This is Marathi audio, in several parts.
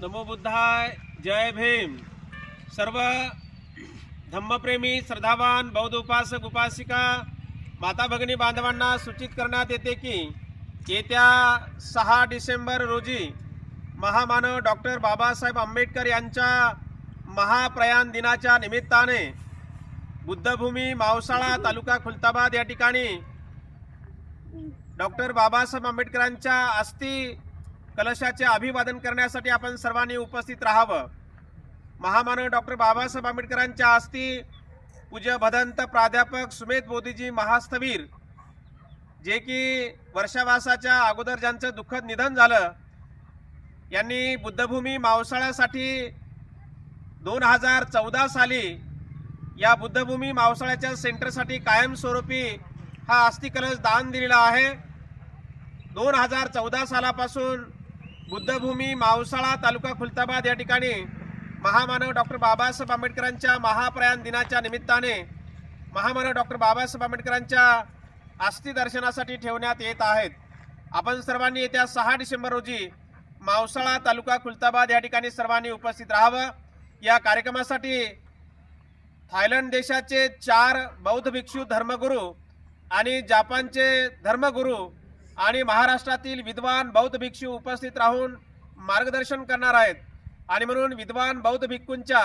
नमो बुद्धाय जय भीम। सर्व धम्मप्रेमी श्रद्धावान बौद्ध उपासक उपासिका माता भगिनी बांधवांना सूचित करण्यात येते की येत्या सहा डिसेंबर रोजी महामानव डॉक्टर बाबासाहेब आंबेडकर यांच्या महाप्रयाण दिनाच्या निमित्ताने बुद्धभूमी मावसाळा तालुका खुलताबाद या ठिकाणी डॉक्टर बाबासाहेब आंबेडकरांच्या अस्थि कलशाचे अभिवादन करण्यासाठी आपण सर्वांनी उपस्थित राहावं. महामानव डॉक्टर बाबासाहेब आंबेडकरांच्या हस्ती पूज्य भदंत प्राध्यापक सुमेध मोदीजी महास्थवीर जे की वर्षावासाच्या अगोदर ज्यांचं दुःखद निधन झालं यांनी बुद्धभूमी मावसाळ्यासाठी दोन हजार चौदा साली या बुद्धभूमी मावसाळ्याच्या सेंटरसाठी कायमस्वरूपी हा अस्थिकलश दान दिलेला आहे. दोन हजार चौदा सालापासून बुद्धभूमी मावसाळा तालुका खुलताबाद या ठिकाणी महामानव डॉक्टर बाबासाहेब आंबेडकरांच्या महाप्रयाण दिनाच्या निमित्ताने महामानव डॉक्टर बाबासाहेब आंबेडकरांच्या अस्थिदर्शनासाठी ठेवण्यात येत आहेत. आपण सर्वांनी येत्या सहा डिसेंबर रोजी मावसाळा तालुका खुलताबाद या ठिकाणी सर्वांनी उपस्थित राहावं. या कार्यक्रमासाठी थायलंड देशाचे चार बौद्ध भिक्षू धर्मगुरू आणि जापानचे धर्मगुरू आणि महाराष्ट्रातील विद्वान बौद्ध भिक्षू उपस्थित राहून मार्गदर्शन करणार आहेत. आणि म्हणून विद्वान बौद्ध भिक्खूंच्या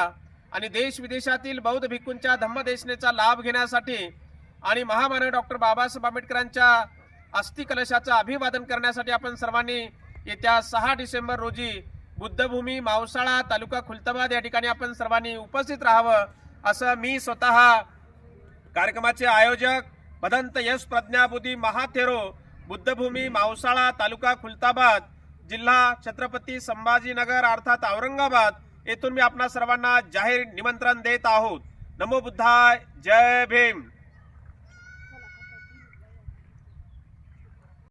आणि देश विदेशातील बौद्ध भिक्खूंच्या धम्मदेशनेचा लाभ घेण्यासाठी आणि महामानव डॉक्टर बाबासाहेब आंबेडकरांच्या अस्थिकलशाचं अभिवादन करण्यासाठी आपण सर्वांनी येत्या सहा डिसेंबर रोजी बुद्धभूमी मावसाळा तालुका खुलताबाद या ठिकाणी आपण सर्वांनी उपस्थित राहावं असं मी स्वतः कार्यक्रमाचे आयोजक भदंत यश प्रज्ञाबुद्धी महाथेरो बुद्धभूमी मावसाळा तालुका खुलताबाद जिल्हा छत्रपती संभाजीनगर अर्थात औरंगाबाद येथून मी आपणा सर्वांना जाहीर निमंत्रण देत आहोत. नमो बुद्धाय जय भीम.